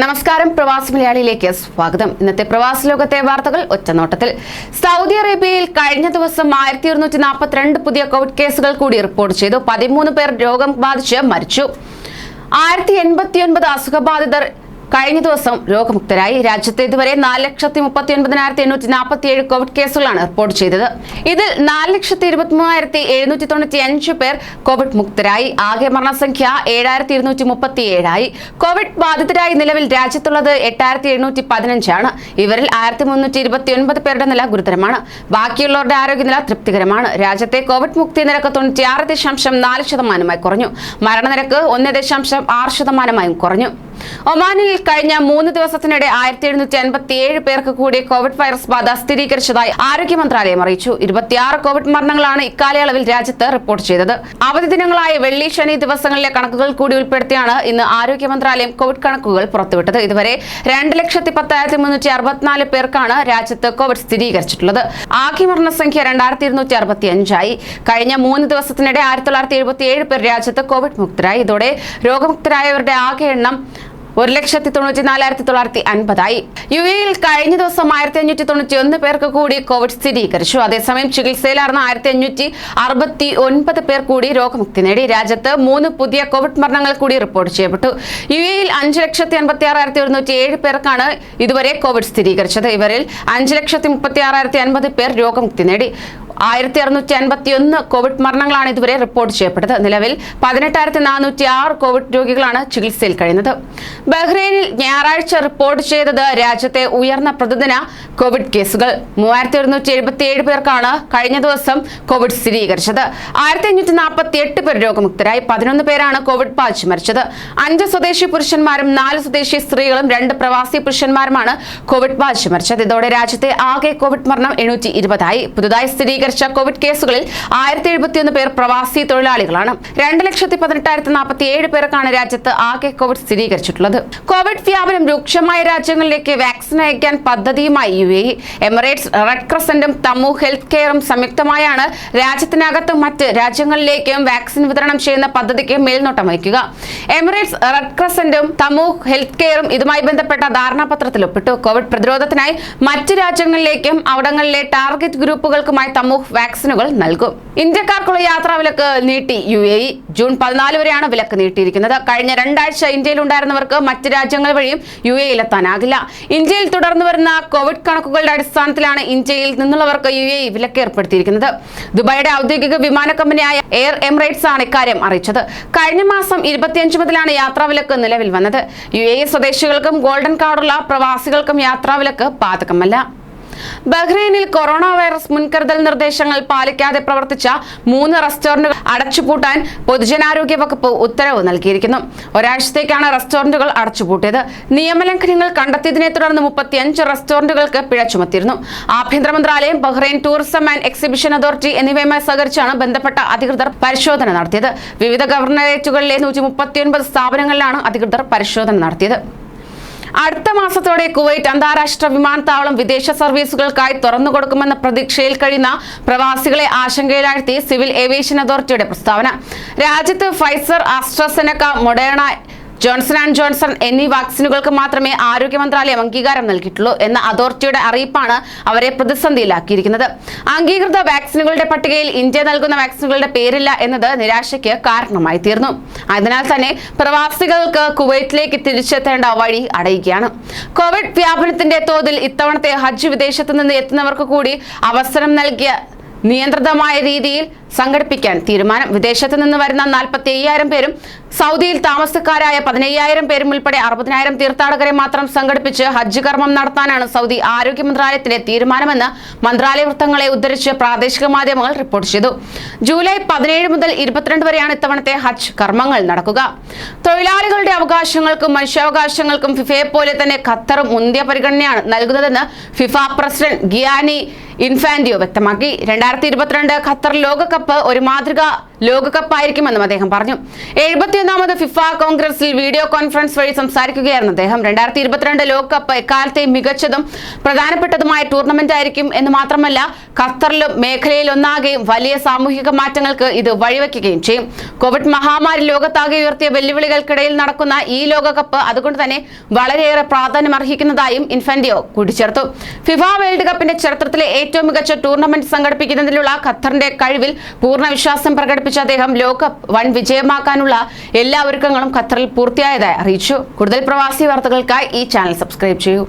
നമസ്കാരം പ്രവാസി മലയാളിയിലേക്ക് സ്വാഗതം. ഇന്നത്തെ പ്രവാസി ലോകത്തെ വാർത്തകൾ ഒറ്റനോട്ടത്തിൽ. സൗദി അറേബ്യയിൽ കഴിഞ്ഞ ദിവസം ആയിരത്തി ഒരുന്നൂറ്റി നാൽപ്പത്തിരണ്ട് പുതിയ കോവിഡ് കേസുകൾ കൂടി റിപ്പോർട്ട് ചെയ്തു. പതിമൂന്ന് പേർ രോഗം ബാധിച്ച് മരിച്ചു. ആയിരത്തി എൺപത്തിയൊൻപത് അസുഖബാധിതർ കഴിഞ്ഞ ദിവസം രോഗമുക്തരായി. രാജ്യത്ത് ഇതുവരെ നാല് ലക്ഷത്തി മുപ്പത്തി ഒൻപതിനായിരത്തി എണ്ണൂറ്റി നാൽപ്പത്തി ഏഴ് കോവിഡ് കേസുകളാണ് റിപ്പോർട്ട് ചെയ്തത്. ഇതിൽ നാല് ലക്ഷത്തി ഇരുപത്തി മൂവായിരത്തി എഴുന്നൂറ്റി തൊണ്ണൂറ്റി അഞ്ച് പേർ കോവിഡ് മുക്തരായി. ആകെ മരണസംഖ്യ ഏഴായിരത്തി ഇരുന്നൂറ്റി മുപ്പത്തി ഏഴായി കോവിഡ് ബാധിതരായി നിലവിൽ രാജ്യത്തുള്ളത് എട്ടായിരത്തി എഴുന്നൂറ്റി പതിനഞ്ചാണ്. ഇവരിൽ ആയിരത്തി മുന്നൂറ്റി ഇരുപത്തി ഒൻപത് പേരുടെ നില ഗുരുതരമാണ്. ബാക്കിയുള്ളവരുടെ ആരോഗ്യനില തൃപ്തികരമാണ്. രാജ്യത്തെ കോവിഡ് മുക്തി നിരക്ക് തൊണ്ണൂറ്റിയാറ് ദശാംശം നാല് ശതമാനമായി കുറഞ്ഞു. മരണനിരക്ക് ഒന്ന് ദശാംശം ആറ് ശതമാനമായും കുറഞ്ഞു. ഒമാനിൽ കഴിഞ്ഞ മൂന്ന് ദിവസത്തിനിടെ ആയിരത്തി എഴുന്നൂറ്റി അൻപത്തി ഏഴ് പേർക്ക് കൂടി കോവിഡ് വൈറസ് ബാധ സ്ഥിരീകരിച്ചതായി ആരോഗ്യ മന്ത്രാലയം അറിയിച്ചു. ഇരുപത്തിയാറ് കോവിഡ് മരണങ്ങളാണ് ഇക്കാലയളവിൽ രാജ്യത്ത് റിപ്പോർട്ട് ചെയ്തത്. അവധി ദിനങ്ങളായ വെള്ളി ശനി ദിവസങ്ങളിലെ കണക്കുകൾ കൂടി ഉൾപ്പെടുത്തിയാണ് ഇന്ന് ആരോഗ്യ മന്ത്രാലയം കോവിഡ് കണക്കുകൾ പുറത്തുവിട്ടത്. ഇതുവരെ രണ്ട് ലക്ഷത്തി പത്തായിരത്തി മുന്നൂറ്റി അറുപത്തിനാല് പേർക്കാണ് രാജ്യത്ത് കോവിഡ് സ്ഥിരീകരിച്ചിട്ടുള്ളത്. ആകെ മരണസംഖ്യ രണ്ടായിരത്തി ഇരുന്നൂറ്റി അറുപത്തി അഞ്ചായി കഴിഞ്ഞ മൂന്ന് ദിവസത്തിനിടെ ആയിരത്തി തൊള്ളായിരത്തി എഴുപത്തി ഏഴ് പേർ രാജ്യത്ത് കോവിഡ് മുക്തരായി. ഇതോടെ രോഗമുക്തരായവരുടെ ആകെ എണ്ണം ഒരു ലക്ഷത്തി തൊണ്ണൂറ്റി നാലായിരത്തി തൊള്ളായിരത്തി അൻപതായി. യു എയിൽ കഴിഞ്ഞ ദിവസം ആയിരത്തി അഞ്ഞൂറ്റി തൊണ്ണൂറ്റി ഒന്ന് പേർക്ക് കൂടി കോവിഡ് സ്ഥിരീകരിച്ചു. അതേസമയം ചികിത്സയിലാർന്ന ആയിരത്തി അഞ്ഞൂറ്റി അറുപത്തി ഒൻപത് പേർ കൂടി രോഗമുക്തി നേടി. രാജ്യത്ത് മൂന്ന് പുതിയ കോവിഡ് മരണങ്ങൾ കൂടി റിപ്പോർട്ട് ചെയ്യപ്പെട്ടു. യു എയിൽ അഞ്ച് ലക്ഷത്തി അൻപത്തി ആറായിരത്തി ഒരുന്നൂറ്റി ഏഴ് പേർക്കാണ് ഇതുവരെ കോവിഡ് സ്ഥിരീകരിച്ചത്. ഇവരിൽ അഞ്ച് ലക്ഷത്തി മുപ്പത്തി ആറായിരത്തി അൻപത് പേർ രോഗമുക്തി നേടി. ആയിരത്തി അറുന്നൂറ്റി അൻപത്തി ഒന്ന് കോവിഡ് മരണങ്ങളാണ് ഇതുവരെ റിപ്പോർട്ട് ചെയ്യപ്പെട്ടത്. നിലവിൽ പതിനെട്ടായിരത്തി നാനൂറ്റി ആറ് കോവിഡ് രോഗികളാണ് ചികിത്സയിൽ കഴിയുന്നത്. ബഹ്റൈനിൽ ഞായറാഴ്ച റിപ്പോർട്ട് ചെയ്തത് രാജ്യത്തെ ഉയർന്ന പ്രതിദിന കോവിഡ് കേസുകൾ. മൂവായിരത്തി ഒരുന്നൂറ്റി എഴുപത്തി ഏഴ് പേർക്കാണ് കഴിഞ്ഞ ദിവസം കോവിഡ് സ്ഥിരീകരിച്ചത്. ആയിരത്തി അഞ്ഞൂറ്റി നാൽപ്പത്തി എട്ട് പേർ രോഗമുക്തരായി പതിനൊന്ന് പേരാണ് കോവിഡ് ബാധിച്ച് മരിച്ചത്. അഞ്ച് സ്വദേശി പുരുഷന്മാരും നാല് സ്വദേശി സ്ത്രീകളും രണ്ട് പ്രവാസി പുരുഷന്മാരുമാണ് കോവിഡ് ബാധിച്ച് മരിച്ചത്. ഇതോടെ രാജ്യത്തെ ആകെ കോവിഡ് മരണം എണ്ണൂറ്റി ഇരുപതായി പുതുതായി സ്ഥിരീകരിച്ച കോവിഡ് കേസുകളിൽ ആയിരത്തി എഴുപത്തിയൊന്ന് പേർ പ്രവാസി തൊഴിലാളികളാണ്. രണ്ട് ലക്ഷത്തി പതിനെട്ടായിരത്തി നാൽപ്പത്തി ഏഴ് പേർക്കാണ് രാജ്യത്ത് ആകെ കോവിഡ് സ്ഥിരീകരിച്ചിട്ടുള്ളത്. കോവിഡ് വ്യാപനം രൂക്ഷമായ രാജ്യങ്ങളിലേക്ക് വാക്സിൻ അയക്കാൻ പദ്ധതിയുമായി യു എ എമിറേറ്റ്സ് റെഡ് ക്രസന്റും തമു ഹെൽത്ത് കെയറും സംയുക്തമായാണ് രാജ്യത്തിനകത്തും മറ്റ് രാജ്യങ്ങളിലേക്കും വാക്സിൻ വിതരണം ചെയ്യുന്ന പദ്ധതിക്ക് മേൽനോട്ടം വഹിക്കുക. എമിറേറ്റ്സ് റെഡ് ക്രസന്റും തമു ഹെൽത്ത് കെയറും ഇതുമായി ബന്ധപ്പെട്ട ധാരണാപത്രത്തിൽ ഒപ്പിട്ടു. കോവിഡ് പ്രതിരോധത്തിനായി മറ്റ് രാജ്യങ്ങളിലേക്കും അവിടങ്ങളിലെ ടാർഗറ്റ് ഗ്രൂപ്പുകൾക്കുമായി തമു വാക്സിനുകൾ നൽകും. ഇന്ത്യക്കാർക്കുള്ള യാത്രാ വിലക്ക് നീട്ടി യു എ ഇ ജൂൺ പതിനാല് വരെയാണ് വിലക്ക് നീട്ടിയിരിക്കുന്നത്. കഴിഞ്ഞ രണ്ടാഴ്ച ഇന്ത്യയിൽ ഉണ്ടായിരുന്നവർക്ക് മറ്റ് രാജ്യങ്ങൾ വഴിയും യു എയിൽ എത്താനാകില്ല ഇന്ത്യയിൽ തുടർന്നു വരുന്ന കോവിഡ് കണക്കുകളുടെ അടിസ്ഥാനത്തിലാണ് ഇന്ത്യയിൽ നിന്നുള്ളവർക്ക് യു എ വിലക്ക് ഏർപ്പെടുത്തിയിരിക്കുന്നത്. ദുബായിയുടെ ഔദ്യോഗിക വിമാന കമ്പനിയായ എയർ എമിറേറ്റ്സ് ആണ് ഇക്കാര്യം അറിയിച്ചത്. കഴിഞ്ഞ മാസം ഇരുപത്തിയഞ്ച് മുതലാണ് യാത്രാ വിലക്ക് നിലവിൽ വന്നത്. യു എ സ്വദേശികൾക്കും ഗോൾഡൻ കാർഡുള്ള പ്രവാസികൾക്കും യാത്രാ വിലക്ക് ബാധകമല്ല. ബഹ്റൈനിൽ കൊറോണ വൈറസ് മുൻകരുതൽ നിർദ്ദേശങ്ങൾ പാലിക്കാതെ പ്രവർത്തിച്ച മൂന്ന് റെസ്റ്റോറന്റുകൾ അടച്ചുപൂട്ടാൻ പൊതുജനാരോഗ്യ വകുപ്പ് ഉത്തരവ് നൽകിയിരിക്കുന്നു. ഒരാഴ്ചത്തേക്കാണ് റെസ്റ്റോറന്റുകൾ അടച്ചുപൂട്ടിയത്. നിയമലംഘനങ്ങൾ കണ്ടെത്തിയതിനെ തുടർന്ന് മുപ്പത്തിയഞ്ച് റെസ്റ്റോറന്റുകൾക്ക് പിഴ ചുമത്തിയിരുന്നു. ആഭ്യന്തര മന്ത്രാലയം Bahrain tourism and exhibition authority എന്നിവയുമായി സഹകരിച്ചാണ് ബന്ധപ്പെട്ട അധികൃതർ പരിശോധന നടത്തിയത്. വിവിധ ഗവർണറേറ്റുകളിലെ നൂറ്റി സ്ഥാപനങ്ങളിലാണ് അധികൃതർ പരിശോധന നടത്തിയത്. അടുത്ത മാസത്തോടെ കുവൈറ്റ് അന്താരാഷ്ട്ര വിമാനത്താവളം വിദേശ സർവീസുകൾക്കായി തുറന്നു കൊടുക്കുമെന്ന പ്രതീക്ഷയിൽ കഴിയുന്ന പ്രവാസികളെ ആശങ്കയിലാഴ്ത്തി സിവിൽ ഏവിയേഷൻ അതോറിറ്റിയുടെ പ്രസ്താവന. രാജ്യത്ത് Pfizer AstraZeneca Moderna Johnson and Johnson എന്നീ വാക്സിനുകൾക്ക് മാത്രമേ ആരോഗ്യ മന്ത്രാലയം അംഗീകാരം നൽകിയിട്ടുള്ളൂ എന്ന അതോറിറ്റിയുടെ അറിയിപ്പാണ് അവരെ പ്രതിസന്ധിയിലാക്കിയിരിക്കുന്നത്. അംഗീകൃത വാക്സിനുകളുടെ പട്ടികയിൽ ഇന്ത്യ നൽകുന്ന വാക്സിനുകളുടെ പേരില്ല എന്നത് നിരാശയ്ക്ക് കാരണമായി തീർന്നു. അതിനാൽ തന്നെ പ്രവാസികൾക്ക് കുവൈറ്റിലേക്ക് തിരിച്ചെത്തേണ്ട വഴി അടയുകയാണ്. കോവിഡ് വ്യാപനത്തിന്റെ തോതിൽ ഇത്തവണത്തെ ഹജ്ജ് വിദേശത്ത് നിന്ന് എത്തുന്നവർക്ക് കൂടി അവസരം നൽകിയ നിയന്ത്രിതമായ രീതിയിൽ സംഘടിപ്പിക്കാൻ തീരുമാനം. വിദേശത്ത് നിന്ന് വരുന്ന നാൽപ്പത്തി അയ്യായിരം പേരും സൗദിയിൽ താമസക്കാരായ പതിനയ്യായിരം പേരും ഉൾപ്പെടെ അറുപതിനായിരം തീർത്ഥാടകരെ മാത്രം സംഘടിപ്പിച്ച് ഹജ്ജ് കർമ്മം നടത്താനാണ് സൗദി ആരോഗ്യ മന്ത്രാലയത്തിന്റെ തീരുമാനമെന്ന് മന്ത്രാലയ വൃത്തങ്ങളെ ഉദ്ധരിച്ച് പ്രാദേശിക മാധ്യമങ്ങൾ റിപ്പോർട്ട് ചെയ്തു. ജൂലൈ പതിനേഴ് മുതൽ ഇരുപത്തിരണ്ട് വരെയാണ് ഇത്തവണത്തെ ഹജ്ജ് കർമ്മങ്ങൾ നടക്കുക. തൊഴിലാളികളുടെ അവകാശങ്ങൾക്കും മനുഷ്യാവകാശങ്ങൾക്കും ഫിഫയെ പോലെ തന്നെ ഖത്തറും മുന്തിയ പരിഗണനയാണ് നൽകുന്നതെന്ന് ഫിഫ പ്രസിഡന്റ് ഗിയാനി ഇൻഫാന്റിയോ വ്യക്തമാക്കി. രണ്ടായിരത്തി ഇരുപത്തിരണ്ട് ഖത്തർ ലോകകപ്പ് ഒരു മാതൃക ലോകകപ്പായിരിക്കുമെന്നും അദ്ദേഹം പറഞ്ഞു. എഴുപത്തിയൊന്നാമത് ഫിഫ കോൺഗ്രസിൽ വീഡിയോ കോൺഫറൻസ് വഴി സംസാരിക്കുകയായിരുന്നു അദ്ദേഹം. രണ്ടായിരത്തി ഇരുപത്തിരണ്ട് ലോകകപ്പ് എക്കാലത്തെയും മികച്ചതും പ്രധാനപ്പെട്ടതുമായ ടൂർണമെന്റ് ആയിരിക്കും എന്ന് മാത്രമല്ല ഖത്തറിലും മേഖലയിൽ മേഖലയിലൊന്നാകെയും വലിയ സാമൂഹിക മാറ്റങ്ങൾക്ക് ഇത് വഴിവെക്കുകയും ചെയ്യും. കോവിഡ് മഹാമാരി ലോകത്താകെ ഉയർത്തിയ വെല്ലുവിളികൾക്കിടയിൽ നടക്കുന്ന ഈ ലോകകപ്പ് അതുകൊണ്ട് തന്നെ വളരെയേറെ പ്രാധാന്യം അർഹിക്കുന്നതായും ഇൻഫന്റിയോ കൂട്ടിച്ചേർത്തു. ഫിഫ വേൾഡ് കപ്പിന്റെ ചരിത്രത്തിലെ ഏറ്റവും മികച്ച ടൂർണമെന്റ് സംഘടിപ്പിക്കുന്നതിലുള്ള ഖത്തറിന്റെ കഴിവിൽ പൂർണ വിശ്വാസം പ്രകടിപ്പിച്ച അദ്ദേഹം ലോകകപ്പ് വൺ വിജയമാക്കാനുള്ള എല്ലാ ഒരുക്കങ്ങളും ഖത്തറിൽ പൂർത്തിയായതായി അറിയിച്ചു. കൂടുതൽ പ്രവാസി വാർത്തകൾക്കായി ഈ ചാനൽ സബ്സ്ക്രൈബ് ചെയ്യൂ.